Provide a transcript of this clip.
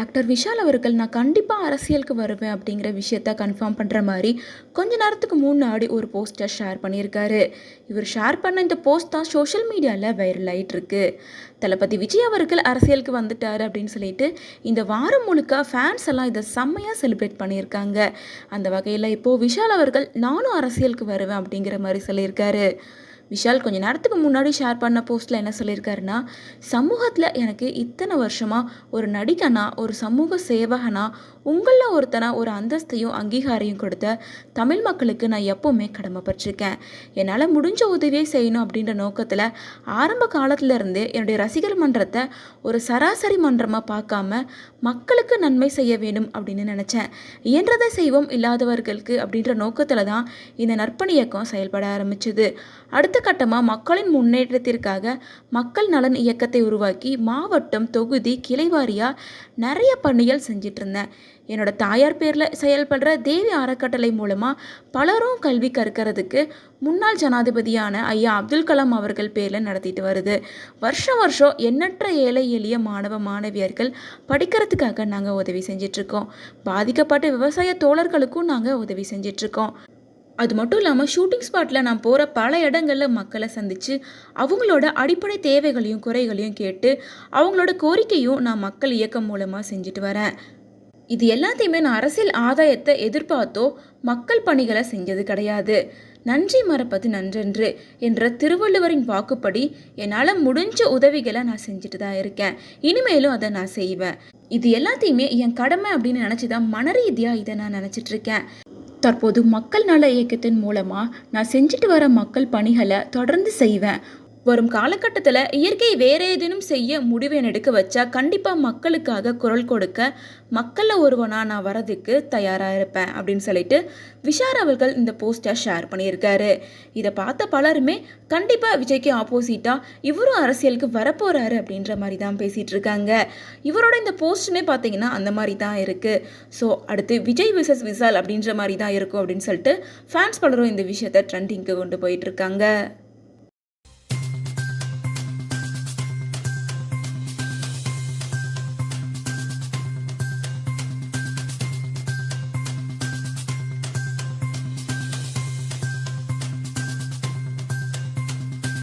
Actor Vishal அவர்கள் நான் கண்டிப்பாக அரசியலுக்கு வருவேன் அப்படிங்கிற விஷயத்த கன்ஃபார்ம் பண்ணுற மாதிரி கொஞ்ச நேரத்துக்கு முன்னாடி ஒரு போஸ்டர் ஷேர் பண்ணியிருக்காரு. இவர் ஷேர் பண்ண இந்த போஸ்ட் தான் சோஷியல் மீடியாவில் வைரல் ஆகிட்டுருக்கு தளபதி விஜய் அவர்கள் அரசியலுக்கு வந்துட்டார் அப்படின்னு சொல்லிட்டு இந்த வாரம் முழுக்க ஃபேன்ஸ் எல்லாம் இதை செம்மையாக செலிப்ரேட் பண்ணியிருக்காங்க. அந்த வகையில் இப்போது விஷால் அவர்கள் நானும் அரசியலுக்கு வருவேன் அப்படிங்கிற மாதிரி சொல்லியிருக்காரு. விஷால் கொஞ்ச நேரத்துக்கு முன்னாடி ஷேர் பண்ண போஸ்ட்டில் என்ன சொல்லியிருக்காருன்னா சமூகத்தில் எனக்கு இத்தனை வருஷமாக ஒரு நடிகனா ஒரு சமூக சேவகனா உங்களில் ஒருத்தனை ஒரு அந்தஸ்தையும் அங்கீகாரையும் கொடுத்த தமிழ் மக்களுக்கு நான் எப்போவுமே கடமைப்பட்டிருக்கேன். என்னால் முடிஞ்ச உதவியை செய்யணும் அப்படின்ற நோக்கத்தில் ஆரம்ப காலத்திலேருந்து என்னுடைய ரசிகர் மன்றத்தை ஒரு சராசரி மன்றமாக பார்க்காம மக்களுக்கு நன்மை செய்ய வேண்டும் அப்படின்னு நினச்சேன். இயன்றதை செய்வோம் இல்லாதவர்களுக்கு அப்படின்ற நோக்கத்தில் தான் இந்த நற்பணி இயக்கம் செயல்பட ஆரம்பிச்சது. அடுத்த கட்டமாக மக்களின் முன்னேற்றத்திற்காக மக்கள் நலன் இயக்கத்தை உருவாக்கி மாவட்டம் தொகுதி கிளைவாரியாக நிறைய பணிகள் செஞ்சிட்டு இருந்தேன் என்னோட தாயார் பேரில் செயல்படுற தேவி அறக்கட்டளை மூலமாக பலரும் கல்வி கற்கிறதுக்கு முன்னாள் ஜனாதிபதியான ஐயா அப்துல் கலாம் அவர்கள் பேரில் நடத்திட்டு வருது. வருஷம் வருஷம் எண்ணற்ற ஏழை எளிய மாணவ மாணவியர்கள் படிக்கிறதுக்காக நாங்கள் உதவி செஞ்சிட்ருக்கோம் பாதிக்கப்பட்ட விவசாய தோழர்களுக்கும் நாங்கள் உதவி செஞ்சிட்ருக்கோம் அது மட்டும் இல்லாமல் ஷூட்டிங் ஸ்பாட்டில் நான் போகிற பல இடங்களில் மக்களை சந்தித்து அவங்களோட அடிப்படை தேவைகளையும் குறைகளையும் கேட்டு அவங்களோட கோரிக்கையும் நான் மக்கள் இயக்கம் மூலமாக செஞ்சுட்டு வரேன். இது எல்லாத்தையுமே நான் அரசியல் ஆதாயத்தை எதிர்பார்த்தோ மக்கள் பணிகளை செஞ்சது கிடையாது. நன்றி மறப்பது நன்றென்று என்ற திருவள்ளுவரின் வாக்குப்படி என்னால் முடிஞ்ச உதவிகளை நான் செஞ்சுட்டு தான் இருக்கேன். இனிமேலும் அதை நான் செய்வேன். இது எல்லாத்தையுமே என் கடமை அப்படின்னு நினச்சி தான் மன ரீதியாக இதை நான் நினச்சிட்ருக்கேன் தற்போது மக்கள் நல இயக்கத்தின் மூலமாக நான் செஞ்சுட்டு வர மக்கள் பணிகளை தொடர்ந்து செய்வேன். வரும் காலகட்டத்தில் இயற்கை வேற ஏதேனும் செய்ய முடிவை எடுக்க வச்சா கண்டிப்பாக மக்களுக்காக குரல் கொடுக்க மக்களில் ஒருவனாக நான் வரதுக்கு தயாராக இருப்பேன் அப்படின்னு சொல்லிட்டு விஷார் அவர்கள் இந்த போஸ்ட்டை ஷேர் பண்ணியிருக்காரு. இதை பார்த்த பலருமே கண்டிப்பாக விஜய்க்கு ஆப்போசிட்டாக இவரும் அரசியலுக்கு வரப்போகிறாரு அப்படின்ற மாதிரி தான் பேசிகிட்டு இருக்காங்க. இவரோட இந்த போஸ்ட்னே பார்த்தீங்கன்னா அந்த மாதிரி தான் இருக்குது ஸோ அடுத்து விஜய் விசஸ் விசால் அப்படின்ற மாதிரி தான் இருக்கும் அப்படின்னு சொல்லிட்டு ஃபேன்ஸ் பலரும் இந்த விஷயத்தை ட்ரெண்டிங்க்கு கொண்டு போயிட்டு இருக்காங்க.